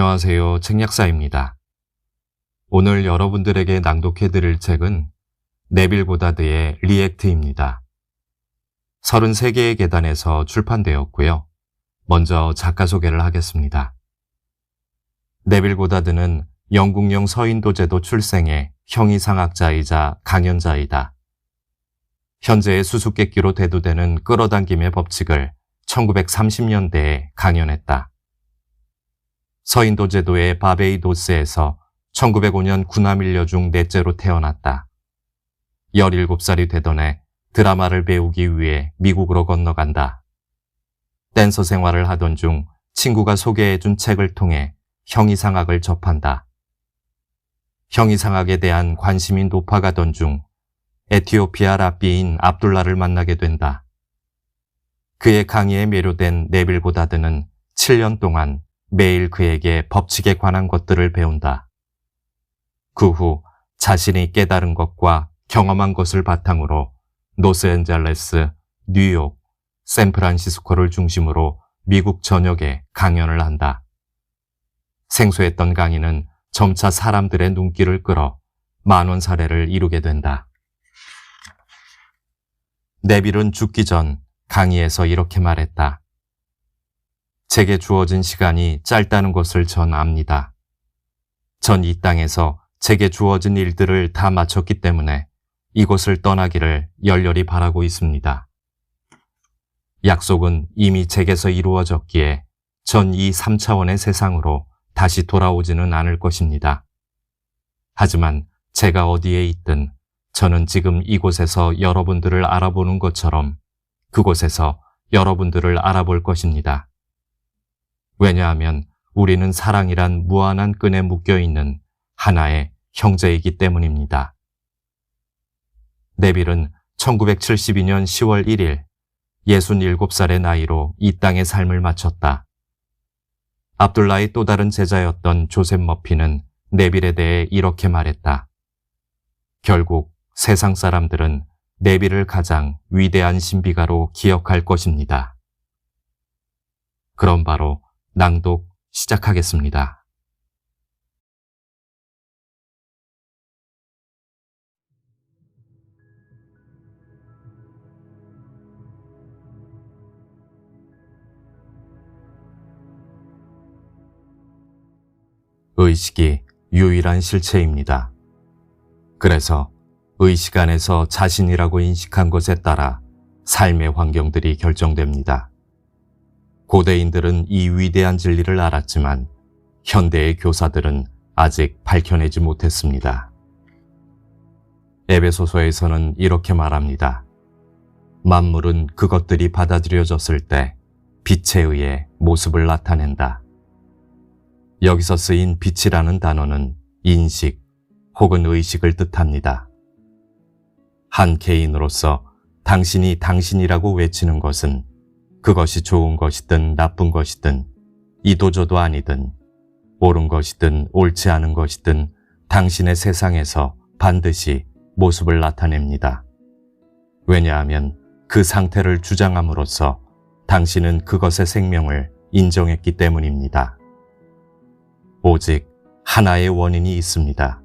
안녕하세요. 책약사입니다. 오늘 여러분들에게 낭독해 드릴 책은 네빌 고다드의 리액트입니다. 33개의 계단에서 출판되었고요. 먼저 작가 소개를 하겠습니다. 네빌 고다드는 영국령 서인도제도 출생의 형이상학자이자 강연자이다. 현재의 수수께끼로 대두되는 끌어당김의 법칙을 1930년대에 강연했다. 서인도 제도의 바베이도스에서 1905년 군함일녀 중 넷째로 태어났다. 17살이 되던 해 드라마를 배우기 위해 미국으로 건너간다. 댄서 생활을 하던 중 친구가 소개해준 책을 통해 형이상학을 접한다. 형이상학에 대한 관심이 높아가던 중 에티오피아 랍비인 압둘라를 만나게 된다. 그의 강의에 매료된 네빌 고다드는 7년 동안 매일 그에게 법칙에 관한 것들을 배운다. 그 후 자신이 깨달은 것과 경험한 것을 바탕으로 노스앤젤레스, 뉴욕, 샌프란시스코를 중심으로 미국 전역에 강연을 한다. 생소했던 강의는 점차 사람들의 눈길을 끌어 만원 사례를 이루게 된다. 네빌은 죽기 전 강의에서 이렇게 말했다. 제게 주어진 시간이 짧다는 것을 전 압니다. 전 이 땅에서 제게 주어진 일들을 다 마쳤기 때문에 이곳을 떠나기를 열렬히 바라고 있습니다. 약속은 이미 제게서 이루어졌기에 전 이 3차원의 세상으로 다시 돌아오지는 않을 것입니다. 하지만 제가 어디에 있든 저는 지금 이곳에서 여러분들을 알아보는 것처럼 그곳에서 여러분들을 알아볼 것입니다. 왜냐하면 우리는 사랑이란 무한한 끈에 묶여 있는 하나의 형제이기 때문입니다. 네빌은 1972년 10월 1일 67살의 나이로 이 땅의 삶을 마쳤다. 압둘라의 또 다른 제자였던 조셉 머피는 네빌에 대해 이렇게 말했다. 결국 세상 사람들은 네빌을 가장 위대한 신비가로 기억할 것입니다. 그럼 바로 낭독 시작하겠습니다. 의식이 유일한 실체입니다. 그래서 의식 안에서 자신이라고 인식한 것에 따라 삶의 환경들이 결정됩니다. 고대인들은 이 위대한 진리를 알았지만 현대의 교사들은 아직 밝혀내지 못했습니다. 에베소서에서는 이렇게 말합니다. 만물은 그것들이 받아들여졌을 때 빛에 의해 모습을 나타낸다. 여기서 쓰인 빛이라는 단어는 인식 혹은 의식을 뜻합니다. 한 개인으로서 당신이 당신이라고 외치는 것은 그것이 좋은 것이든 나쁜 것이든 이도저도 아니든 옳은 것이든 옳지 않은 것이든 당신의 세상에서 반드시 모습을 나타냅니다. 왜냐하면 그 상태를 주장함으로써 당신은 그것의 생명을 인정했기 때문입니다. 오직 하나의 원인이 있습니다.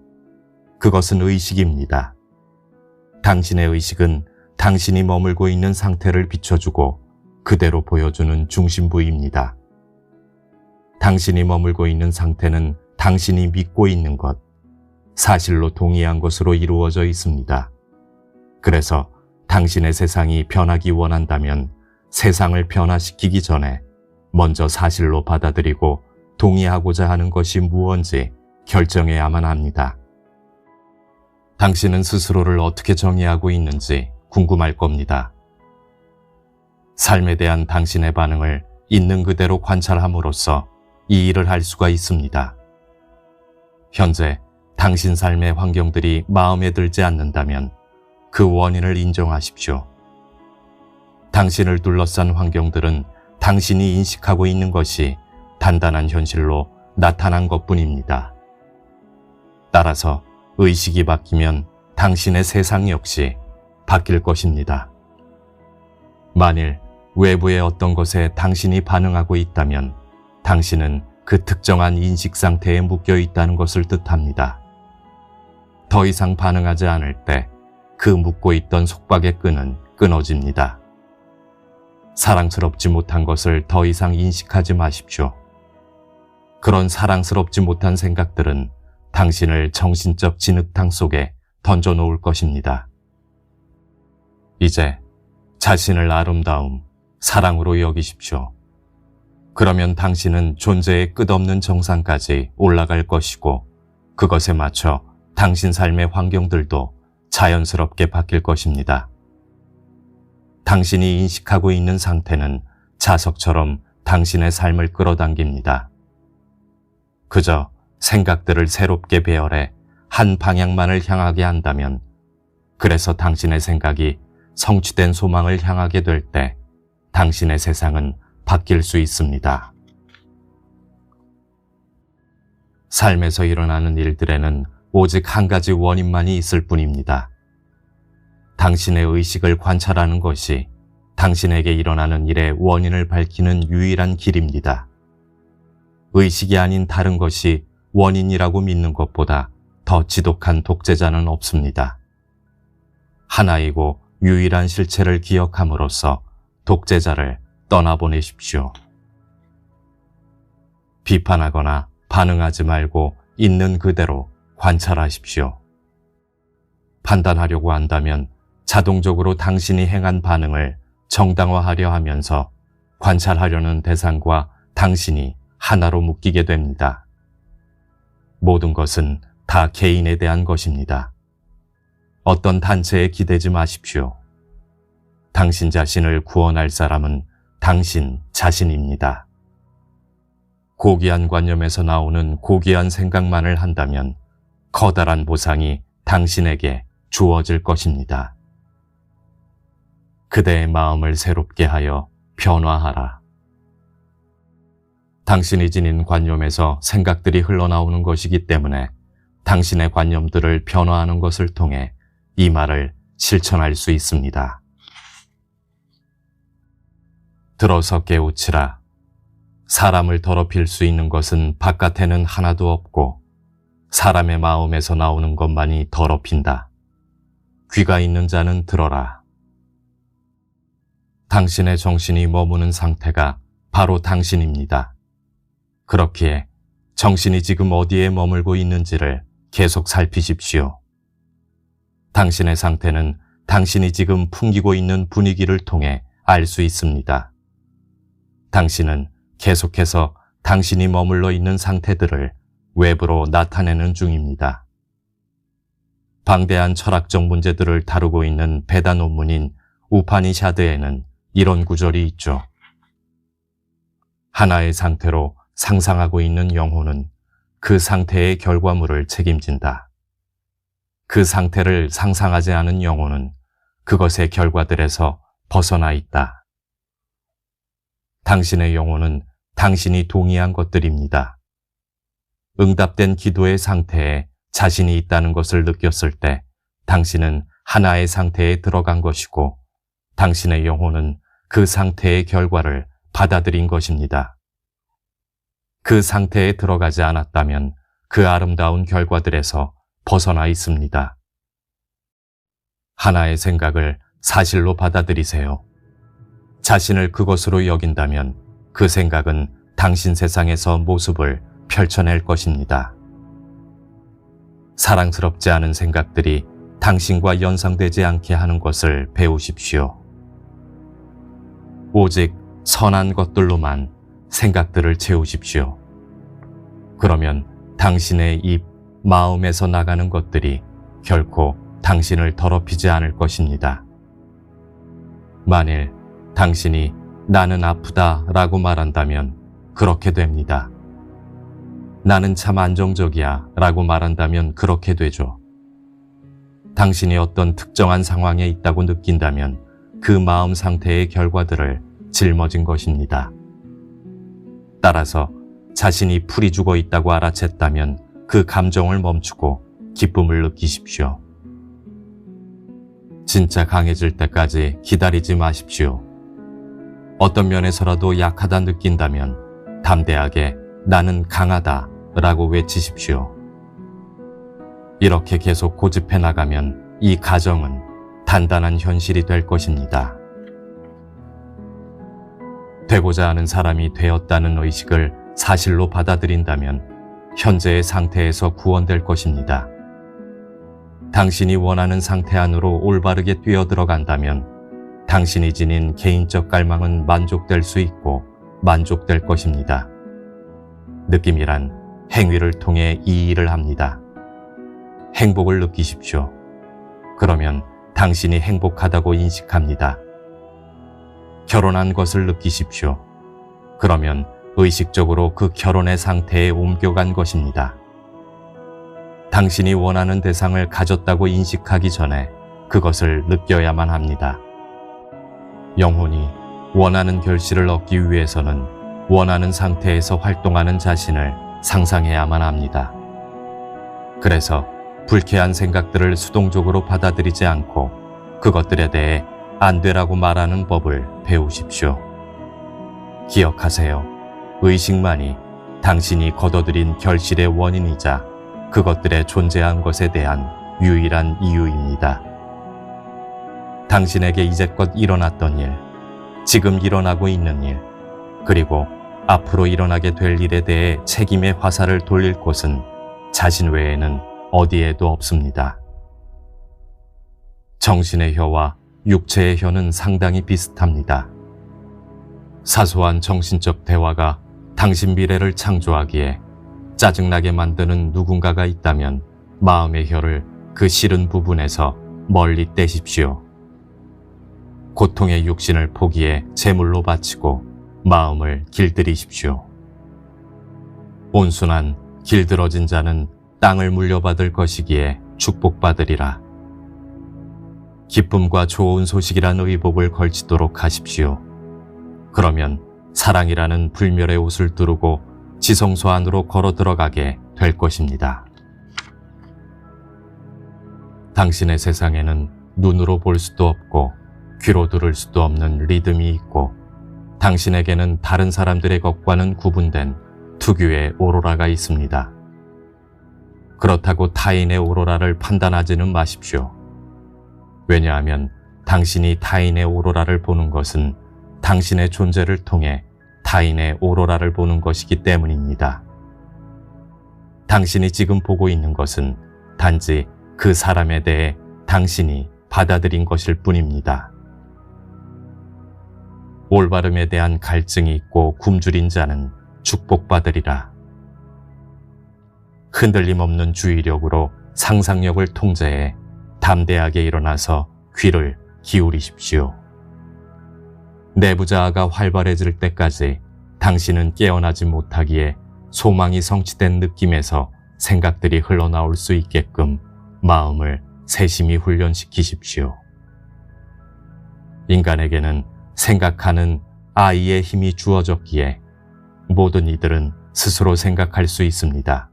그것은 의식입니다. 당신의 의식은 당신이 머물고 있는 상태를 비춰주고 그대로 보여주는 중심부입니다. 당신이 머물고 있는 상태는 당신이 믿고 있는 것, 사실로 동의한 것으로 이루어져 있습니다. 그래서 당신의 세상이 변하기 원한다면 세상을 변화시키기 전에 먼저 사실로 받아들이고 동의하고자 하는 것이 무언지 결정해야만 합니다. 당신은 스스로를 어떻게 정의하고 있는지 궁금할 겁니다. 삶에 대한 당신의 반응을 있는 그대로 관찰함으로써 이 일을 할 수가 있습니다. 현재 당신 삶의 환경들이 마음에 들지 않는다면 그 원인을 인정하십시오. 당신을 둘러싼 환경들은 당신이 인식하고 있는 것이 단단한 현실로 나타난 것 뿐입니다. 따라서 의식이 바뀌면 당신의 세상 역시 바뀔 것입니다. 만일 외부의 어떤 것에 당신이 반응하고 있다면 당신은 그 특정한 인식 상태에 묶여 있다는 것을 뜻합니다. 더 이상 반응하지 않을 때 그 묶고 있던 속박의 끈은 끊어집니다. 사랑스럽지 못한 것을 더 이상 인식하지 마십시오. 그런 사랑스럽지 못한 생각들은 당신을 정신적 진흙탕 속에 던져 놓을 것입니다. 이제 자신을 아름다움, 사랑으로 여기십시오. 그러면 당신은 존재의 끝없는 정상까지 올라갈 것이고 그것에 맞춰 당신 삶의 환경들도 자연스럽게 바뀔 것입니다. 당신이 인식하고 있는 상태는 자석처럼 당신의 삶을 끌어당깁니다. 그저 생각들을 새롭게 배열해 한 방향만을 향하게 한다면 그래서 당신의 생각이 성취된 소망을 향하게 될 때 당신의 세상은 바뀔 수 있습니다. 삶에서 일어나는 일들에는 오직 한 가지 원인만이 있을 뿐입니다. 당신의 의식을 관찰하는 것이 당신에게 일어나는 일의 원인을 밝히는 유일한 길입니다. 의식이 아닌 다른 것이 원인이라고 믿는 것보다 더 지독한 독재자는 없습니다. 하나이고 유일한 실체를 기억함으로써 독재자를 떠나보내십시오. 비판하거나 반응하지 말고 있는 그대로 관찰하십시오. 판단하려고 한다면 자동적으로 당신이 행한 반응을 정당화하려 하면서 관찰하려는 대상과 당신이 하나로 묶이게 됩니다. 모든 것은 다 개인에 대한 것입니다. 어떤 단체에 기대지 마십시오. 당신 자신을 구원할 사람은 당신 자신입니다. 고귀한 관념에서 나오는 고귀한 생각만을 한다면 커다란 보상이 당신에게 주어질 것입니다. 그대의 마음을 새롭게 하여 변화하라. 당신이 지닌 관념에서 생각들이 흘러나오는 것이기 때문에 당신의 관념들을 변화하는 것을 통해 이 말을 실천할 수 있습니다. 들어서 깨우치라. 사람을 더럽힐 수 있는 것은 바깥에는 하나도 없고 사람의 마음에서 나오는 것만이 더럽힌다. 귀가 있는 자는 들어라. 당신의 정신이 머무는 상태가 바로 당신입니다. 그렇기에 정신이 지금 어디에 머물고 있는지를 계속 살피십시오. 당신의 상태는 당신이 지금 풍기고 있는 분위기를 통해 알 수 있습니다. 당신은 계속해서 당신이 머물러 있는 상태들을 외부로 나타내는 중입니다. 방대한 철학적 문제들을 다루고 있는 배다 논문인 우파니샤드에는 이런 구절이 있죠. 하나의 상태로 상상하고 있는 영혼은 그 상태의 결과물을 책임진다. 그 상태를 상상하지 않은 영혼은 그것의 결과들에서 벗어나 있다. 당신의 영혼은 당신이 동의한 것들입니다. 응답된 기도의 상태에 자신이 있다는 것을 느꼈을 때 당신은 하나의 상태에 들어간 것이고 당신의 영혼은 그 상태의 결과를 받아들인 것입니다. 그 상태에 들어가지 않았다면 그 아름다운 결과들에서 벗어나 있습니다. 하나의 생각을 사실로 받아들이세요. 자신을 그것으로 여긴다면 그 생각은 당신 세상에서 모습을 펼쳐낼 것입니다. 사랑스럽지 않은 생각들이 당신과 연상되지 않게 하는 것을 배우십시오. 오직 선한 것들로만 생각들을 채우십시오. 그러면 당신의 입, 마음에서 나가는 것들이 결코 당신을 더럽히지 않을 것입니다. 만일 당신이 나는 아프다 라고 말한다면 그렇게 됩니다. 나는 참 안정적이야 라고 말한다면 그렇게 되죠. 당신이 어떤 특정한 상황에 있다고 느낀다면 그 마음 상태의 결과들을 짊어진 것입니다. 따라서 자신이 풀이 죽어 있다고 알아챘다면 그 감정을 멈추고 기쁨을 느끼십시오. 진짜 강해질 때까지 기다리지 마십시오. 어떤 면에서라도 약하다 느낀다면 담대하게 나는 강하다 라고 외치십시오. 이렇게 계속 고집해 나가면 이 가정은 단단한 현실이 될 것입니다. 되고자 하는 사람이 되었다는 의식을 사실로 받아들인다면 현재의 상태에서 구원될 것입니다. 당신이 원하는 상태 안으로 올바르게 뛰어들어간다면 당신이 지닌 개인적 갈망은 만족될 수 있고 만족될 것입니다. 느낌이란 행위를 통해 이 일을 합니다. 행복을 느끼십시오. 그러면 당신이 행복하다고 인식합니다. 결혼한 것을 느끼십시오. 그러면 의식적으로 그 결혼의 상태에 옮겨간 것입니다. 당신이 원하는 대상을 가졌다고 인식하기 전에 그것을 느껴야만 합니다. 영혼이 원하는 결실을 얻기 위해서는 원하는 상태에서 활동하는 자신을 상상해야만 합니다. 그래서 불쾌한 생각들을 수동적으로 받아들이지 않고 그것들에 대해 안 되라고 말하는 법을 배우십시오. 기억하세요. 의식만이 당신이 거둬들인 결실의 원인이자 그것들의 존재한 것에 대한 유일한 이유입니다. 당신에게 이제껏 일어났던 일, 지금 일어나고 있는 일, 그리고 앞으로 일어나게 될 일에 대해 책임의 화살을 돌릴 곳은 자신 외에는 어디에도 없습니다. 정신의 혀와 육체의 혀는 상당히 비슷합니다. 사소한 정신적 대화가 당신 미래를 창조하기에 짜증나게 만드는 누군가가 있다면 마음의 혀를 그 싫은 부분에서 멀리 떼십시오. 고통의 육신을 포기해 제물로 바치고 마음을 길들이십시오. 온순한 길들어진 자는 땅을 물려받을 것이기에 축복받으리라. 기쁨과 좋은 소식이란 의복을 걸치도록 하십시오. 그러면 사랑이라는 불멸의 옷을 두르고 지성소 안으로 걸어 들어가게 될 것입니다. 당신의 세상에는 눈으로 볼 수도 없고 귀로 들을 수도 없는 리듬이 있고 당신에게는 다른 사람들의 것과는 구분된 특유의 오로라가 있습니다. 그렇다고 타인의 오로라를 판단하지는 마십시오. 왜냐하면 당신이 타인의 오로라를 보는 것은 당신의 존재를 통해 타인의 오로라를 보는 것이기 때문입니다. 당신이 지금 보고 있는 것은 단지 그 사람에 대해 당신이 받아들인 것일 뿐입니다. 올바름에 대한 갈증이 있고 굶주린 자는 축복받으리라. 흔들림 없는 주의력으로 상상력을 통제해 담대하게 일어나서 귀를 기울이십시오. 내부자아가 활발해질 때까지 당신은 깨어나지 못하기에 소망이 성취된 느낌에서 생각들이 흘러나올 수 있게끔 마음을 세심히 훈련시키십시오. 인간에게는 생각하는 아이의 힘이 주어졌기에 모든 이들은 스스로 생각할 수 있습니다.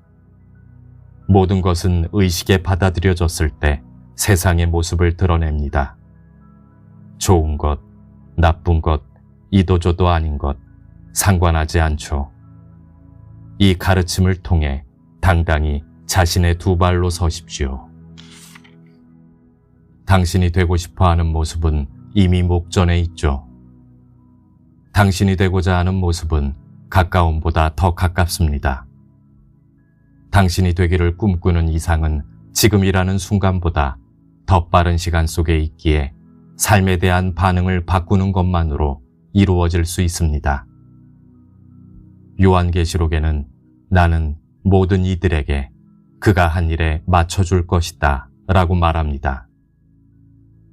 모든 것은 의식에 받아들여졌을 때 세상의 모습을 드러냅니다. 좋은 것, 나쁜 것, 이도저도 아닌 것, 상관하지 않죠. 이 가르침을 통해 당당히 자신의 두 발로 서십시오. 당신이 되고 싶어 하는 모습은 이미 목전에 있죠. 당신이 되고자 하는 모습은 가까움보다 더 가깝습니다. 당신이 되기를 꿈꾸는 이상은 지금이라는 순간보다 더 빠른 시간 속에 있기에 삶에 대한 반응을 바꾸는 것만으로 이루어질 수 있습니다. 요한계시록에는 나는 모든 이들에게 그가 한 일에 맞춰줄 것이다 라고 말합니다.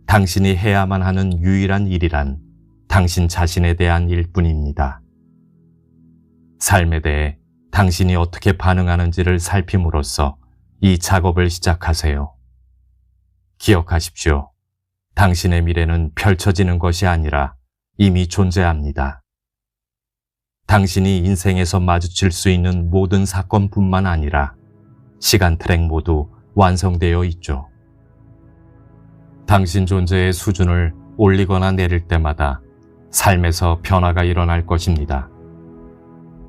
당신이 해야만 하는 유일한 일이란 당신 자신에 대한 일뿐입니다. 삶에 대해 당신이 어떻게 반응하는지를 살핌으로써 이 작업을 시작하세요. 기억하십시오. 당신의 미래는 펼쳐지는 것이 아니라 이미 존재합니다. 당신이 인생에서 마주칠 수 있는 모든 사건뿐만 아니라 시간 트랙 모두 완성되어 있죠. 당신 존재의 수준을 올리거나 내릴 때마다 삶에서 변화가 일어날 것입니다.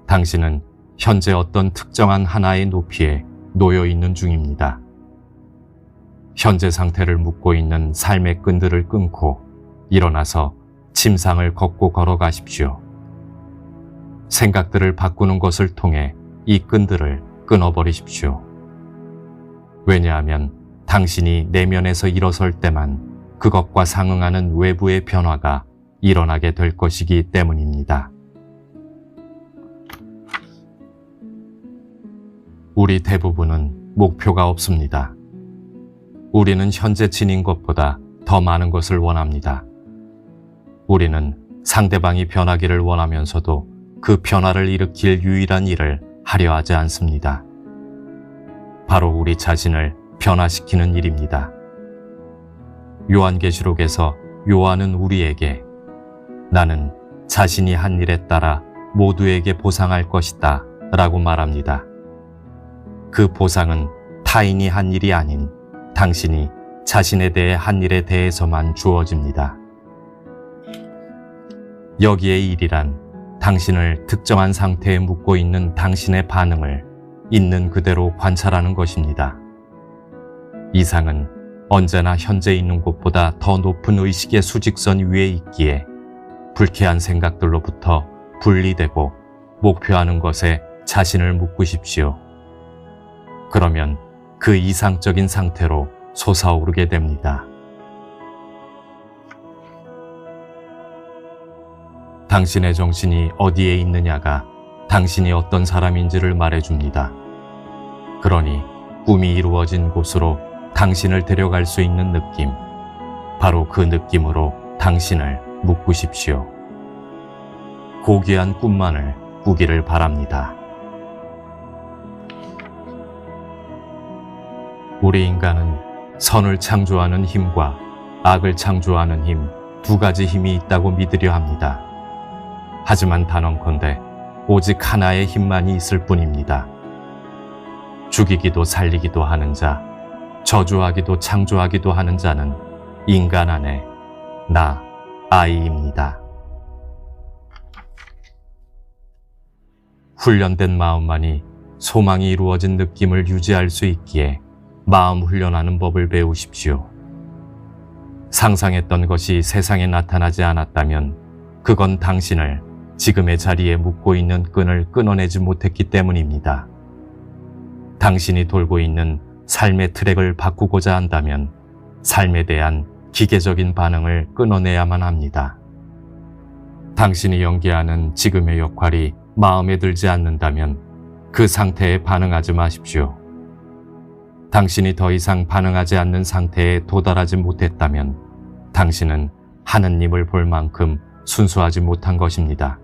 당신은 현재 어떤 특정한 하나의 높이에 놓여 있는 중입니다. 현재 상태를 묻고 있는 삶의 끈들을 끊고 일어나서 침상을 걷고 걸어가십시오. 생각들을 바꾸는 것을 통해 이 끈들을 끊어버리십시오. 왜냐하면 당신이 내면에서 일어설 때만 그것과 상응하는 외부의 변화가 일어나게 될 것이기 때문입니다. 우리 대부분은 목표가 없습니다. 우리는 현재 지닌 것보다 더 많은 것을 원합니다. 우리는 상대방이 변하기를 원하면서도 그 변화를 일으킬 유일한 일을 하려 하지 않습니다. 바로 우리 자신을 변화시키는 일입니다. 요한계시록에서 요한은 우리에게 나는 자신이 한 일에 따라 모두에게 보상할 것이다 라고 말합니다. 그 보상은 타인이 한 일이 아닌 당신이 자신에 대해 한 일에 대해서만 주어집니다. 여기에 일이란 당신을 특정한 상태에 묻고 있는 당신의 반응을 있는 그대로 관찰하는 것입니다. 이상은 언제나 현재 있는 곳보다 더 높은 의식의 수직선 위에 있기에 불쾌한 생각들로부터 분리되고 목표하는 것에 자신을 묶으십시오. 그러면 그 이상적인 상태로 솟아오르게 됩니다. 당신의 정신이 어디에 있느냐가 당신이 어떤 사람인지를 말해줍니다. 그러니 꿈이 이루어진 곳으로 당신을 데려갈 수 있는 느낌, 바로 그 느낌으로 당신을 묶으십시오. 고귀한 꿈만을 꾸기를 바랍니다. 우리 인간은 선을 창조하는 힘과 악을 창조하는 힘 두 가지 힘이 있다고 믿으려 합니다. 하지만 단언컨대 오직 하나의 힘만이 있을 뿐입니다. 죽이기도 살리기도 하는 자, 저주하기도 창조하기도 하는 자는 인간 안에 나, 아이입니다. 훈련된 마음만이 소망이 이루어진 느낌을 유지할 수 있기에 마음 훈련하는 법을 배우십시오. 상상했던 것이 세상에 나타나지 않았다면 그건 당신을 지금의 자리에 묶고 있는 끈을 끊어내지 못했기 때문입니다. 당신이 돌고 있는 삶의 트랙을 바꾸고자 한다면 삶에 대한 기계적인 반응을 끊어내야만 합니다. 당신이 연기하는 지금의 역할이 마음에 들지 않는다면 그 상태에 반응하지 마십시오. 당신이 더 이상 반응하지 않는 상태에 도달하지 못했다면 당신은 하느님을 볼 만큼 순수하지 못한 것입니다.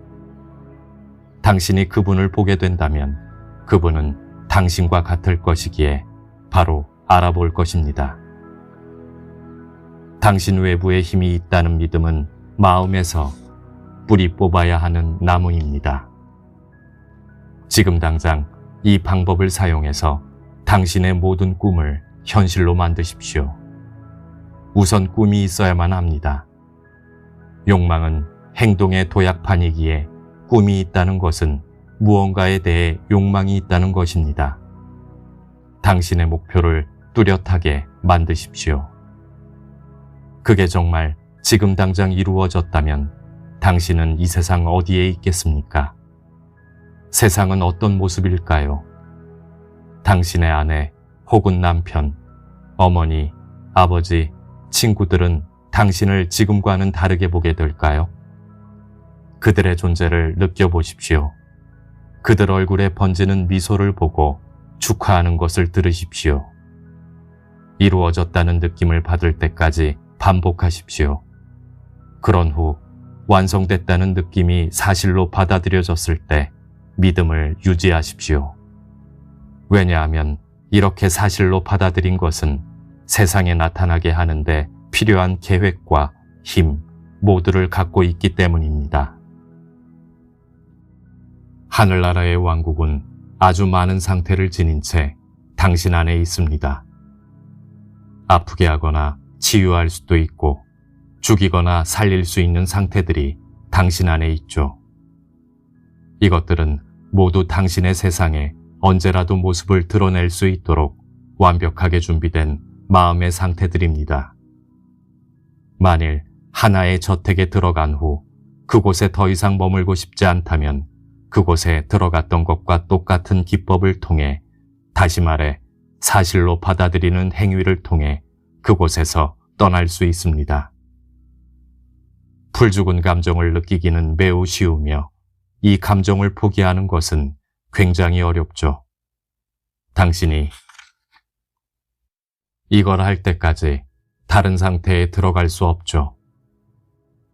당신이 그분을 보게 된다면 그분은 당신과 같을 것이기에 바로 알아볼 것입니다. 당신 외부에 힘이 있다는 믿음은 마음에서 뿌리 뽑아야 하는 나무입니다. 지금 당장 이 방법을 사용해서 당신의 모든 꿈을 현실로 만드십시오. 우선 꿈이 있어야만 합니다. 욕망은 행동의 도약판이기에 꿈이 있다는 것은 무언가에 대해 욕망이 있다는 것입니다. 당신의 목표를 뚜렷하게 만드십시오. 그게 정말 지금 당장 이루어졌다면 당신은 이 세상 어디에 있겠습니까? 세상은 어떤 모습일까요? 당신의 아내 혹은 남편, 어머니, 아버지, 친구들은 당신을 지금과는 다르게 보게 될까요? 그들의 존재를 느껴보십시오. 그들 얼굴에 번지는 미소를 보고 축하하는 것을 들으십시오. 이루어졌다는 느낌을 받을 때까지 반복하십시오. 그런 후 완성됐다는 느낌이 사실로 받아들여졌을 때 믿음을 유지하십시오. 왜냐하면 이렇게 사실로 받아들인 것은 세상에 나타나게 하는데 필요한 계획과 힘 모두를 갖고 있기 때문입니다. 하늘나라의 왕국은 아주 많은 상태를 지닌 채 당신 안에 있습니다. 아프게 하거나 치유할 수도 있고 죽이거나 살릴 수 있는 상태들이 당신 안에 있죠. 이것들은 모두 당신의 세상에 언제라도 모습을 드러낼 수 있도록 완벽하게 준비된 마음의 상태들입니다. 만일 하나의 저택에 들어간 후 그곳에 더 이상 머물고 싶지 않다면 그곳에 들어갔던 것과 똑같은 기법을 통해 다시 말해 사실로 받아들이는 행위를 통해 그곳에서 떠날 수 있습니다. 풀죽은 감정을 느끼기는 매우 쉬우며 이 감정을 포기하는 것은 굉장히 어렵죠. 당신이 이걸 할 때까지 다른 상태에 들어갈 수 없죠.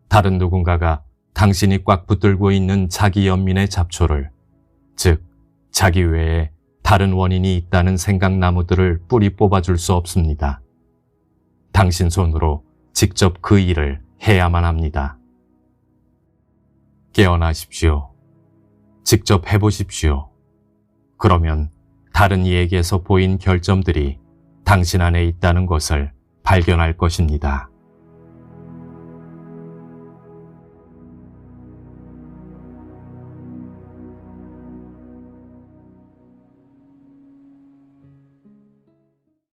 다른 누군가가 당신이 꽉 붙들고 있는 자기 연민의 잡초를, 즉, 자기 외에 다른 원인이 있다는 생각나무들을 뿌리 뽑아줄 수 없습니다. 당신 손으로 직접 그 일을 해야만 합니다. 깨어나십시오. 직접 해보십시오. 그러면 다른 이에게서 보인 결점들이 당신 안에 있다는 것을 발견할 것입니다.